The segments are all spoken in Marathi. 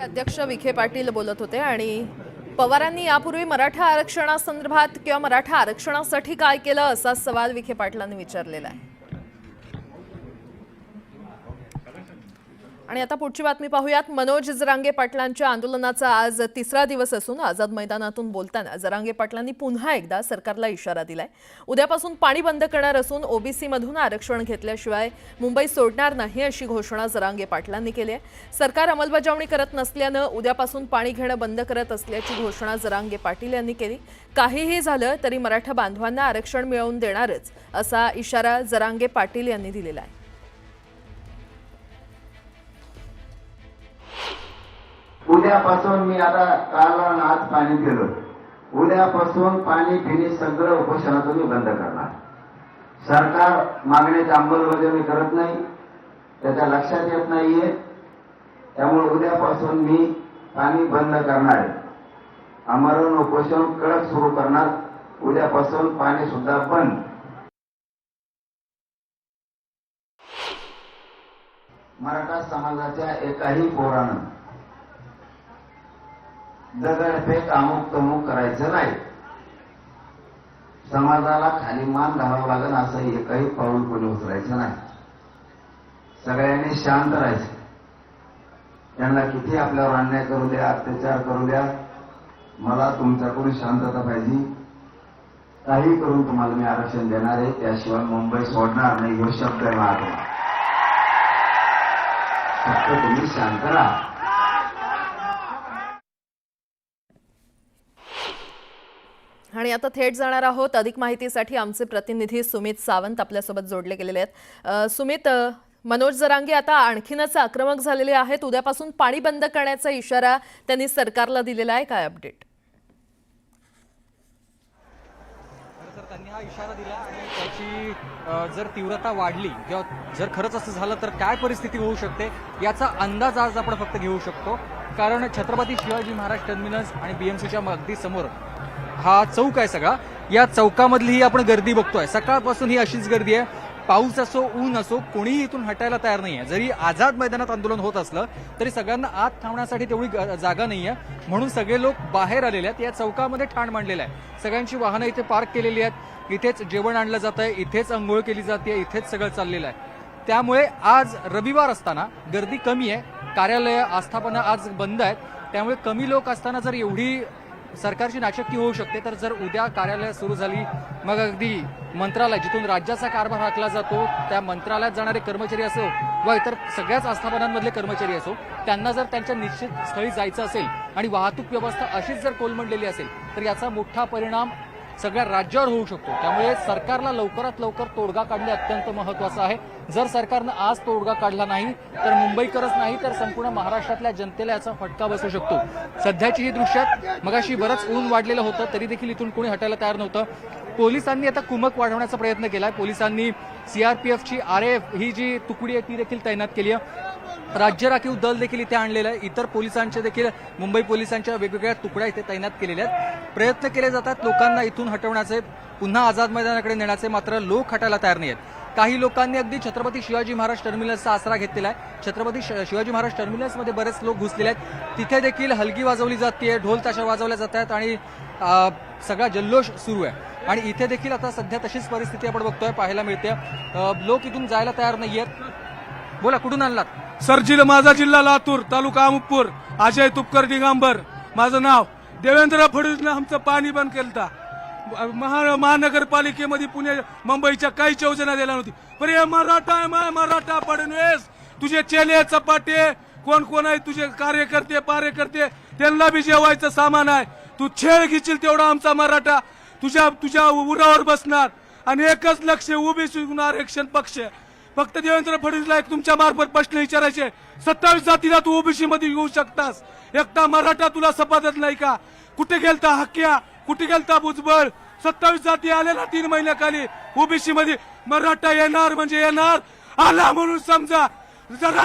अध्यक्ष विखे पाटील बोलत होते आणि पवारांनी यापूर्वी मराठा आरक्षणासंदर्भात किंवा मराठा आरक्षणासाठी काय केलं असा सवाल विखे पाटलांनी विचारलेला आहे. आणि आता पुढची बातमी पाहूयात. मनोज जरांगे पाटलांच्या आंदोलनाचा आज तिसरा दिवस असून आझाद मैदानातून बोलताना जरांगे पाटलांनी पुन्हा एकदा सरकारला इशारा दिलाय. उद्यापासून पाणी बंद करणार असून ओबीसी मधून आरक्षण घेतल्याशिवाय मुंबई सोडणार नाही अशी घोषणा जरांगे पाटलांनी केली आहे. सरकार अंमलबजावणी करत नसल्यानं उद्यापासून पाणी घेणं बंद करत असल्याची घोषणा जरांगे पाटील यांनी केली. काहीही झालं तरी मराठा बांधवांना आरक्षण मिळवून देणारच असा इशारा जरांगे पाटील यांनी दिलेला आहे. उद्यापासून मी आता काल आज पाणी पिलो. उद्यापासून पाणी पिणे सगळं उपोषणाचं मी बंद करणार. सरकार मागण्याची अंमलबजावणी करत नाही त्याच्या लक्षात येत नाहीये. त्यामुळे उद्यापासून मी पाणी बंद करणार आहे. आमरण उपोषण कडक सुरू करणार. उद्यापासून पाणी सुद्धा बंद. मराठा समाजाच्या एकाही पोरानं दगडफेक अमुक तमुक करायचं नाही. समाजाला खाली मान घालावं लागेल असं एकही पाऊल कोणी उचलायचं नाही. सगळ्यांनी शांत राहायचं. त्यांना किती आपल्यावर अन्याय करू द्या अत्याचार करू द्या मला तुमच्याकडून शांतता पाहिजे. काही करून तुम्हाला मी आरक्षण देणार आहे त्याशिवाय मुंबई सोडणार नाही ह्यो शब्द आहे माझा फक्त तुम्ही शांत राहा. आणि आता थेट जाणार आहोत. अधिक माहितीसाठी आमचे प्रतिनिधी सुमित सावंत आपल्यासोबत जोडले गेलेले आहेत. सुमित मनोज जरांगे आता आणखीनच आक्रमक झालेले आहेत. उद्यापासून पाणी बंद करण्याचा इशारा त्यांनी सरकारला दिलेला आहे. काय अपडेट त्यांनी हा इशारा दिला आणि त्याची जर तीव्रता वाढली किंवा जर खरंच असं झालं तर काय परिस्थिती होऊ शकते याचा अंदाज आज आपण फक्त घेऊ शकतो. कारण छत्रपती शिवाजी महाराज टर्मिनस आणि बीएमसीच्या अगदी समोर हा चौक आहे सगळा. या चौकामधली ही आपण गर्दी बघतोय. सकाळपासून ही अशीच गर्दी आहे. पाऊस असो ऊन असो कोणीही इथून हटायला तयार नाहीये. जरी आझाद मैदानात आंदोलन होत असलं तरी सगळ्यांना आत थांबण्यासाठी तेवढी ग- जागा नाहीये. म्हणून सगळे लोक बाहेर आलेले आहेत. या चौकामध्ये ठाण मांडलेलं आहे. सगळ्यांची वाहनं इथे पार्क केलेली आहेत. इथेच जेवण आणलं जात आहे इथेच अंघोळ केली जाते इथेच सगळं चाललेलं आहे. त्यामुळे आज रविवार असताना गर्दी कमी आहे. कार्यालय आस्थापना आज बंद आहेत. त्यामुळे कमी लोक असताना जर एवढी सरकारची नाचक्की होऊ शकते तर जर उद्या कार्यालय सुरू झाली मग अगदी मंत्रालय जिथून राज्याचा कारभार हाकला जातो त्या मंत्रालयात जाणारे कर्मचारी असो व इतर सगळ्याच आस्थापनांमधले कर्मचारी असो त्यांना जर त्यांच्या निश्चित स्थळी जायचं असेल आणि वाहतूक व्यवस्था अशीच जर कोलमडलेली असेल तर याचा मोठा परिणाम सगळ्या राज्यावर होऊ शकतो. त्यामुळे सरकारला लवकरात लवकर तोडगा काढणे अत्यंत महत्वाचं आहे. जर सरकारनं आज तोडगा काढला नाही तर मुंबईकरच नाही तर संपूर्ण महाराष्ट्रातल्या जनतेला याचा फटका बसू शकतो. सध्याची ही दृश्यात मगाशी बरंच ऊन वाढलेलं होतं तरी देखील इथून कोणी हटायला तयार नव्हतं. पोलिसांनी आता कुमक वाढवण्याचा प्रयत्न केलाय. पोलिसांनी सीआरपीएफची आर एफ ही जी तुकडी आहे ती देखील तैनात केली आहे. राज्य राखीव दल देखील इथे आणलेलं आहे. इतर पोलिसांचे देखील मुंबई पोलिसांच्या वेगवेगळ्या तुकड्या इथे तैनात केलेल्या आहेत. प्रयत्न केले जातात लोकांना इथून हटवण्याचे पुन्हा आझाद मैदानाकडे नेण्याचे मात्र लोक हटायला तयार नाही आहेत काही लोकांनी अगदी छत्रपती शिवाजी महाराज टर्मिनसचा आसरा घेतलेला आहे. छत्रपती श- शिवाजी महाराज टर्मिनसमध्ये बरेच लोक घुसलेले आहेत. तिथे देखील हलगी वाजवली जाते ढोल ताशा वाजवल्या जात आहेत आणि सगळा जल्लोष सुरू आहे. आणि इथे देखील आता सध्या तशीच परिस्थिती आपण बघतोय पाहायला मिळते. लोक इथून जायला तयार नाही आहेत बोला कुठून आणलात? सर जिल्हा माझा जिल्हा लातूर तालुका अमुकपूर अजय तुपकर दिगांबर माझं नाव देवेंद्र फडणवीसनं आमचं पाणी बंद केलं महा महानगरपालिकेमध्ये पुणे मुंबईच्या काहीच योजना दिल्या नव्हती. पण हे मराठा आहे मराठा फडणवीस तुझे चेले चपाटे कोण कोण आहे तुझे कार्यकर्ते पारेकर्ते त्यांना बी जेवायचं सामान आहे. तू छेळ घेशील तेवढा आमचा मराठा. तुझ्या तुझ्या उरावर बसणार आणि एकच लक्ष ओबीसी आरक्षण पक्ष. फक्त देवेंद्र फडणवीसला एक तुमच्या मार्फत प्रश्न विचारायचे सत्तावीस जातीला तू ओबीसी मध्ये येऊ शकतास. एकटा मराठा तुला सपादत नाही का? कुठे गेलता हक्क्या? कुठे गेलता भुजबळ? सत्तावीस जाती आले ना तीन महिन्याखाली. ओबीसी मध्ये मराठा येणार म्हणजे येणार. आला म्हणून समजा. जरा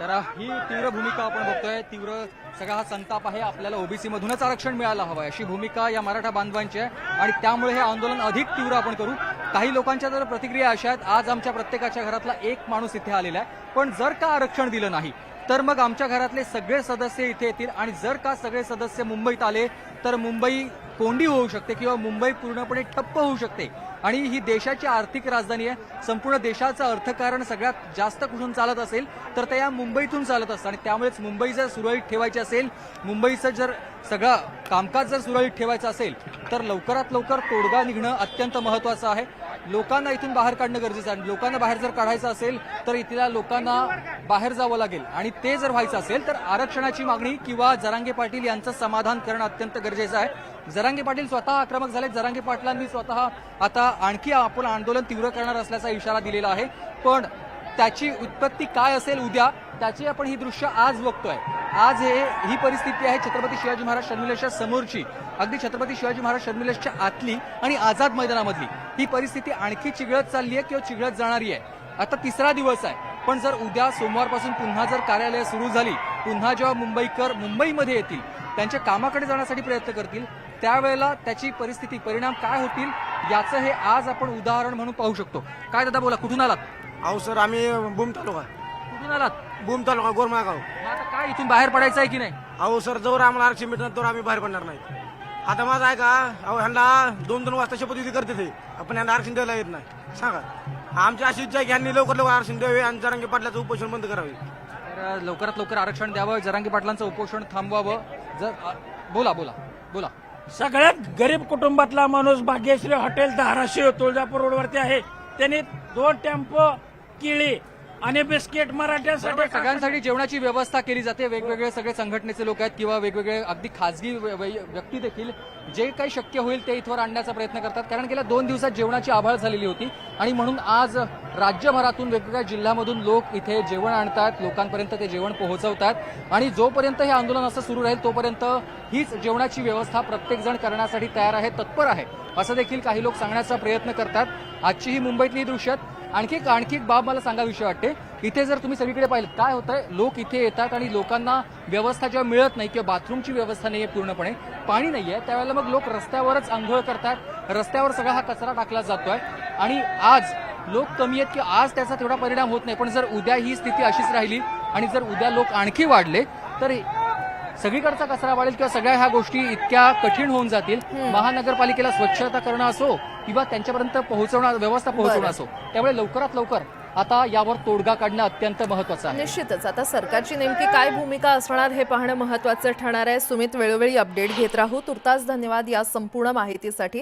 तर ही तीव्र भूमिका आपण बघतोय. तीव्र सगळा हा संताप आहे. आपल्याला ओबीसी मधूनच आरक्षण मिळायला हवं अशी भूमिका या मराठा बांधवांची आहे. आणि त्यामुळे हे आंदोलन अधिक तीव्र आपण करू. काही लोकांच्या जर प्रतिक्रिया अशा आहेत आज आमच्या प्रत्येकाच्या घरातला एक माणूस इथे आलेला आहे. पण जर का आरक्षण दिलं नाही तर मग आमच्या घरातले सगळे सदस्य इथे येतील. आणि जर का सगळे सदस्य मुंबईत आले तर मुंबई कोंडी होऊ शकते किंवा मुंबई पूर्णपणे ठप्प होऊ शकते. आणि ही देशाची आर्थिक राजधानी आहे. संपूर्ण देशाचं अर्थकारण सगळ्यात जास्त कुठून चालत असेल तर ते या मुंबईतून चालत असतं. आणि त्यामुळेच मुंबई जर सुरळीत ठेवायची असेल मुंबईचं जर सगळं कामकाज जर सुरळीत ठेवायचं असेल तर लवकरात लवकर तोडगा निघणं अत्यंत महत्वाचं आहे. लोकांना इथून बाहेर काढणं गरजेचं आहे. लोकांना बाहेर जर काढायचं असेल तर इथल्या लोकांना बाहेर जावं लागेल. आणि ते जर व्हायचं असेल तर आरक्षणाची मागणी किंवा जरांगे पाटील यांचं समाधान करणं अत्यंत गरजेचं आहे. जरांगे पाटील स्वतः आक्रमक झाले जरांगे पाटलांनी स्वतः आता आणखी आपण आंदोलन तीव्र करणार असल्याचा इशारा दिलेला आहे. पण त्याची उत्पत्ती काय असेल उद्या त्याची आपण ही दृश्य आज बघतोय. आज हे ही परिस्थिती आहे छत्रपती शिवाजी महाराज शर्मिलेशच्या समोरची. अगदी छत्रपती शिवाजी महाराज शर्मिलेशच्या आतली आणि आझाद मैदानामधली. ही परिस्थिती आणखी चिघळत चालली आहे किंवा चिघळत जाणारी आहे. आता तिसरा दिवस आहे. पण जर उद्या सोमवारपासून पुन्हा जर कार्यालय सुरू झाली पुन्हा जेव्हा मुंबईकर मुंबईमध्ये येतील त्यांच्या कामाकडे जाण्यासाठी प्रयत्न करतील त्यावेळेला त्याची परिस्थिती परिणाम काय होतील याचं हे आज आपण उदाहरण म्हणून पाहू शकतो. काय दादा बोला कुठून आलात? अहो सर आम्ही बूम तालुका. कुठून आलात? बूम तालुका गोरमागाव मग आता काय इथून बाहेर पडायचं आहे की नाही? अहो सर जवळ आम्हाला आरक्षण भेटणार तर आम्ही बाहेर पडणार नाही. आता माझं आहे का अहो ह्यांना दोन दोन वाजता शपथविधी करते ते आपण यांना आरक्षण द्यायला येत नाही. सांगा. आमची अशी इच्छा आहे की ह्यांनी लवकर लवकर आरक्षण द्यावे आणि जरांगे पाटलाचं उपोषण बंद करावे. तर लवकरात लवकर आरक्षण द्यावं जरांगी पाटलांचं उपोषण थांबवावं. जर अ, बोला बोला बोला. सगळ्यात गरीब कुटुंबातला माणूस भाग्यश्री हॉटेल धाराशिव तुळजापूर रोडवरती आहे. त्यांनी दोन टेम्पो केळी आणि बिस्किट मराठ्यांसाठी म्हणजे सगळ्यांसाठी जेवणाची व्यवस्था केली जाते. वेगवेगळे सगळे संघटनेचे लोक आहेत किंवा वेगवेगळे अगदी खासगी व्य- व्यक्ती देखील जे काही शक्य होईल ते इथवर आणण्याचा प्रयत्न करतात. कारण गेल्या दोन दिवसात जेवणाची आभाळ झालेली होती. आणि म्हणून आज राज्यभरातून वेगवेगळ्या जिल्ह्यामधून लोक इथे जेवण आणतात. लोकांपर्यंत ते जेवण पोहोचवतात. आणि जोपर्यंत हे आंदोलन असं सुरू राहील तोपर्यंत हीच जेवणाची व्यवस्था प्रत्येकजण करण्यासाठी तयार आहे तत्पर आहे असं देखील काही लोक सांगण्याचा प्रयत्न करतात. आजची ही मुंबईतली दृश्यात आणखी एक आणखी एक बाब मला सांगाविषयी वाटते. इथे जर तुम्ही सगळीकडे पाहिलं काय होतंय? लोक इथे येतात आणि लोकांना व्यवस्था जेव्हा मिळत नाही किंवा बाथरूमची व्यवस्था नाहीये पूर्णपणे पाणी नाहीये त्यावेळेला मग लोक रस्त्यावरच आंघोळ करतात. रस्त्यावर सगळा हा कचरा टाकला जातोय. आणि आज लोक कमी आहेत की आज त्याचा तेवढा परिणाम होत नाही. पण जर उद्या ही स्थिती अशीच राहिली आणि जर उद्या लोक आणखी वाढले तर सगळीकडचा कचरा वाढेल किंवा सगळ्या ह्या गोष्टी इतक्या कठीण होऊन जातील. महानगरपालिकेला स्वच्छता करणं असो किंवा त्यांच्यापर्यंत पोहोचवणं व्यवस्था पोहोचवणं असो. त्यामुळे लवकरात लवकर आता यावर तोडगा काढणं अत्यंत महत्वाचं आहे. निश्चितच. आता सरकारची नेमकी काय भूमिका असणार हे पाहणं महत्वाचं ठरणार आहे. सुमित वेळोवेळी अपडेट घेत राहू. तुर्तास धन्यवाद या संपूर्ण माहितीसाठी.